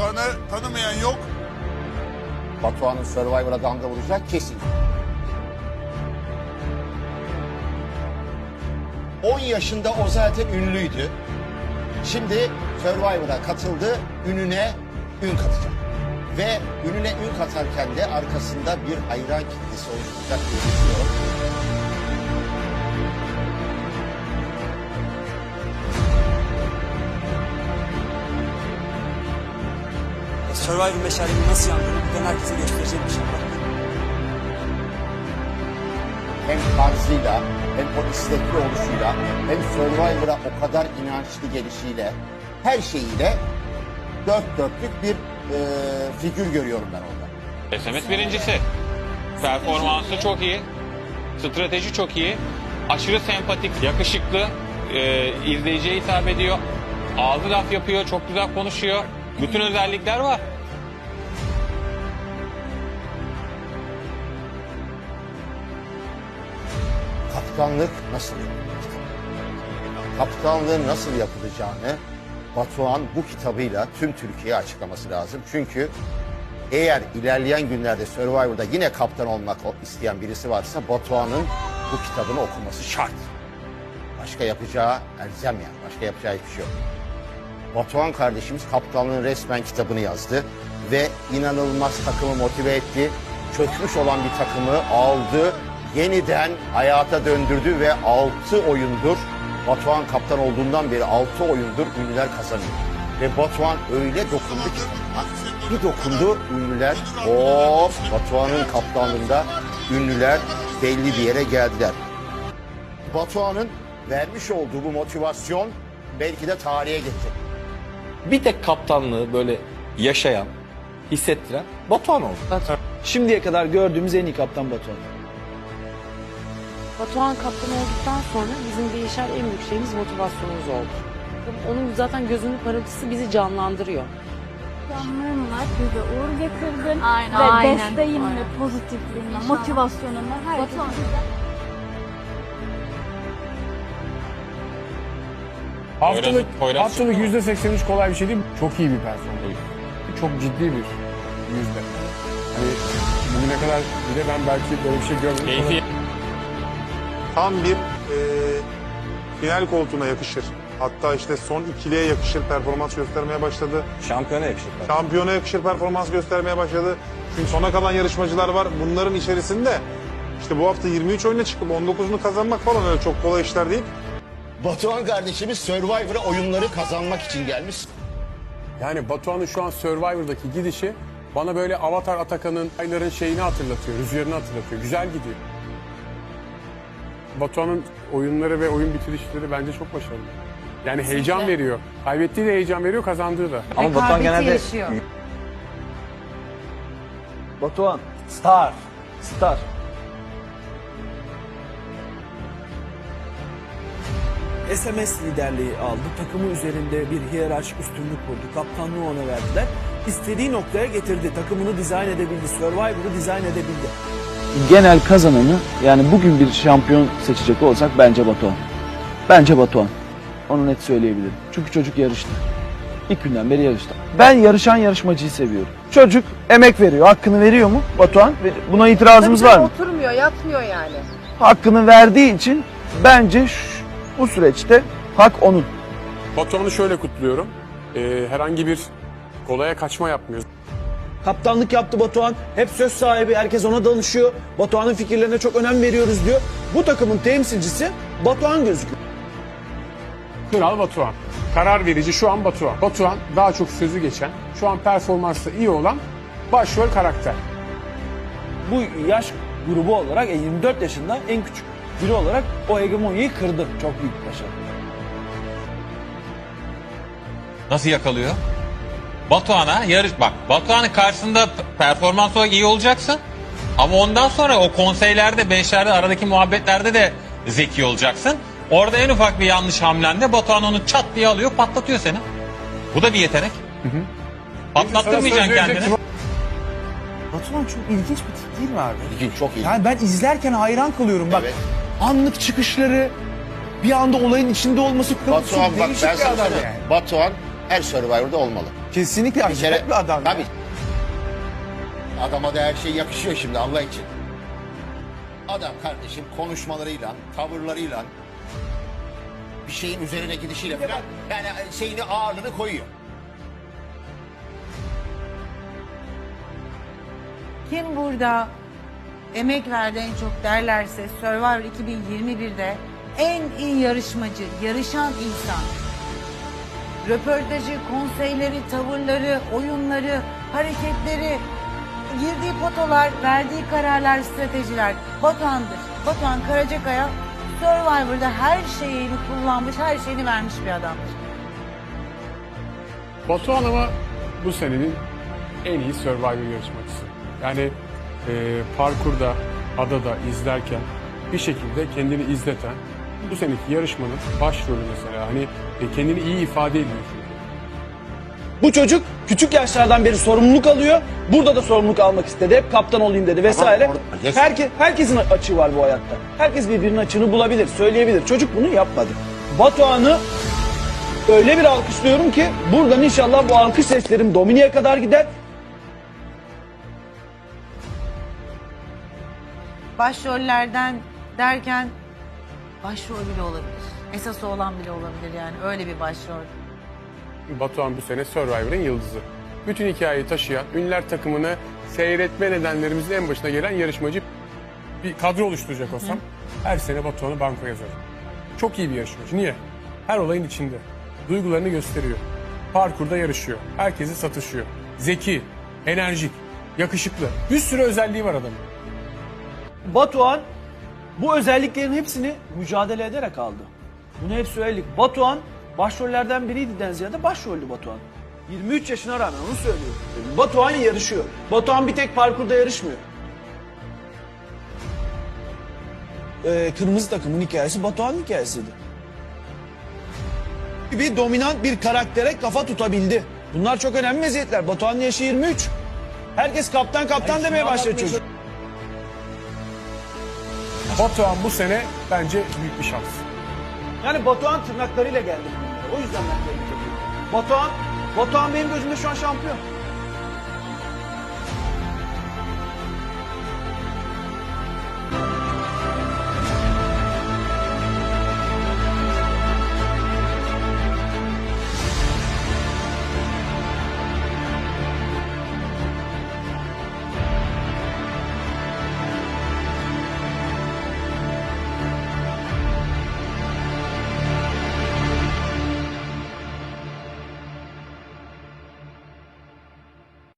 Batuhan'ı tanımayan yok. Batuhan'ın Survivor'a damga vuracak kesin. 10 yaşında o zaten ünlüydü. Şimdi Survivor'a katıldı, ününe ün katacak. Ve ününe ün katarken de arkasında bir hayran kitlesi oluşturacak diye düşünüyorum. Survivor meşalenin nasıl yandığını buradan herkese gösterecek bir şey. Hem tarzıyla, hem o istekli oluşuyla, hem Survivor'a o kadar inançlı gelişiyle, her şeyiyle dört dörtlük bir e, figür görüyorum ben orada. SMS birincisi. Performansı çok iyi. Strateji çok iyi. Aşırı sempatik, yakışıklı. E, izleyiciye hitap ediyor. Ağzı laf yapıyor, çok güzel konuşuyor. Bütün özellikler var. Kaptanlık nasıl yapılır? Kaptanlığın nasıl yapılacağını Batuhan bu kitabıyla tüm Türkiye'ye açıklaması lazım. Çünkü eğer ilerleyen günlerde Survivor'da yine kaptan olmak isteyen birisi varsa Batuhan'ın bu kitabını okuması şart. Başka yapacağı elzem yani. Başka yapacağı hiçbir şey yok. Batuhan kardeşimiz kaptanlığın resmen kitabını yazdı ve inanılmaz takımı motive etti. Çökmüş olan bir takımı aldı, yeniden hayata döndürdü ve 6 oyundur Batuhan kaptan olduğundan beri 6 oyundur ünlüler kazanıyor. Ve Batuhan öyle dokundu ki bir dokundu ünlüler hop Batuhan'ın kaptanlığında ünlüler belli bir yere geldiler. Batuhan'ın vermiş olduğu bu motivasyon belki de tarihe geçecek. bir tek kaptanlığı böyle yaşayan, hissettiren Batuhan oldu. Şimdiye kadar gördüğümüz en iyi kaptan Batuhan. Batuhan kaptan olduktan sonra bizim değişen en büyük şeyimiz motivasyonumuz oldu. Onun zaten gözünün parıltısı bizi canlandırıyor. Planlarımla bize uğur getirdin. Aynen, Ve aynen. desteğinle, pozitifliğinle, motivasyonunla her şey bize Haftalık, Poyraz- haftalık yüzde 83 kolay bir şey değil. Çok iyi bir performans. Çok ciddi bir yüzde. Hani bugüne kadar bile ben belki böyle bir şey görmedim. Keyfi tam bir e, final koltuğuna yakışır. Hatta işte son ikiliye yakışır performans göstermeye başladı. Şampiyona yakışır. Şampiyona yakışır performans göstermeye başladı. Çünkü sona kalan yarışmacılar var. Bunların içerisinde işte bu hafta 23 oyuna çıkıp 19'unu kazanmak falan öyle çok kolay işler değil. Batuhan kardeşimiz Survivor'a oyunları kazanmak için gelmiş. Yani Batuhan'ın şu an Survivor'daki gidişi bana böyle Avatar Atakan'ın ayların şeyini hatırlatıyor, rüzgarını hatırlatıyor. Güzel gidiyor. Batuhan'ın oyunları ve oyun bitirişleri bence çok başarılı. Yani heyecan veriyor. Kaybettiği de heyecan veriyor, kazandığı da. Ama Batuhan genelde Batuhan, star, star. SMS liderliği aldı. Takımı üzerinde bir hiyerarşik üstünlük kurdu. Kaptanlığı ona verdiler. İstediği noktaya getirdi. Takımını dizayn edebildi. Survivor'ı dizayn edebildi. Genel kazananı yani bugün bir şampiyon seçecek olsak bence Batuhan. Bence Batuhan. Onu net söyleyebilirim. Çünkü çocuk yarıştı. İlk günden beri yarıştı. Ben yarışan yarışmacıyı seviyorum. Çocuk emek veriyor. Hakkını veriyor mu Batuhan? Buna itirazımız var mı? Oturmuyor, yatmıyor yani. Hakkını verdiği için bence şu- bu süreçte hak onun. Batuhan'ı şöyle kutluyorum. Ee, herhangi bir kolaya kaçma yapmıyor. Kaptanlık yaptı Batuhan. Hep söz sahibi. Herkes ona danışıyor. Batuhan'ın fikirlerine çok önem veriyoruz diyor. Bu takımın temsilcisi Batuhan gözüküyor. Kral Batuhan. Karar verici şu an Batuhan. Batuhan daha çok sözü geçen, şu an performansta iyi olan başrol karakter. Bu yaş grubu olarak e, 24 yaşında en küçük biri olarak o hegemonyayı kırdı. Çok büyük bir başarı. nasıl yakalıyor? Batuhan'a yarış bak. Batuhan'ın karşısında performans olarak iyi olacaksın. Ama ondan sonra o konseylerde, beşlerde, aradaki muhabbetlerde de zeki olacaksın. Orada en ufak bir yanlış hamlende Batuhan onu çat diye alıyor, patlatıyor seni. Bu da bir yetenek. Patlattırmayacaksın Sana söz verecek kendini. Batuhan çok ilginç bir tip değil mi abi? İlginç, çok iyi. Yani ben izlerken hayran kalıyorum. Bak Evet. anlık çıkışları, bir anda olayın içinde olması çok Batuhan bak değişik ben bir sana adam söyleyeyim. yani. Batuhan her Survivor'da olmalı. Kesinlikle Bir kere- acayip bir adam. Tabii. Adama da her şey yakışıyor şimdi Allah için. Adam kardeşim konuşmalarıyla, tavırlarıyla, bir şeyin üzerine gidişiyle falan yani şeyini ağırlığını koyuyor. Kim burada emek verdi en çok derlerse Survivor 2021'de en iyi yarışmacı, yarışan insan. Röportajı, konseyleri, tavırları, oyunları, hareketleri, girdiği potolar, verdiği kararlar, stratejiler Batuhan'dır. Batuhan Karacakaya Survivor'da her şeyini kullanmış, her şeyini vermiş bir adamdır. Batuhan ama bu senenin en iyi Survivor yarışmacısı. Yani e, parkurda, adada izlerken bir şekilde kendini izleten bu seneki yarışmanın başrolü mesela hani e, kendini iyi ifade ediyor. Bu çocuk küçük yaşlardan beri sorumluluk alıyor. Burada da sorumluluk almak istedi. Hep kaptan olayım dedi vesaire. Yes. Herke, herkesin açığı var bu hayatta. Herkes birbirinin açığını bulabilir, söyleyebilir. Çocuk bunu yapmadı. Batuhan'ı öyle bir alkışlıyorum ki buradan inşallah bu alkış seslerim Dominik'e kadar gider. başrollerden derken başrol bile olabilir. Esası olan bile olabilir yani öyle bir başrol. Batuhan bu sene Survivor'ın yıldızı. Bütün hikayeyi taşıyan, ünlüler takımını seyretme nedenlerimizin en başına gelen yarışmacı. Bir kadro oluşturacak olsam her sene Batuhan'ı banko yazarım. Çok iyi bir yarışmacı. Niye? Her olayın içinde. Duygularını gösteriyor. Parkurda yarışıyor. Herkesi satışıyor. Zeki, enerjik, yakışıklı. Bir sürü özelliği var adamın. Batuhan bu özelliklerin hepsini mücadele ederek aldı. Bunu hep söyledik. Batuhan başrollerden biriydi ziyade başroldü Batuhan. 23 yaşına rağmen onu söylüyorum. Batuhan yarışıyor. Batuhan bir tek parkurda yarışmıyor. Ee, kırmızı takımın hikayesi Batuhan'ın hikayesiydi. Bir dominant bir karaktere kafa tutabildi. Bunlar çok önemli meziyetler. Batuhan'ın yaşı 23. Herkes kaptan kaptan demeye başladı çocuk. Batuhan bu sene bence büyük bir şans. Yani Batuhan tırnaklarıyla geldi. O yüzden ben tebrik ediyorum. Batuhan, Batuhan benim gözümde şu an şampiyon.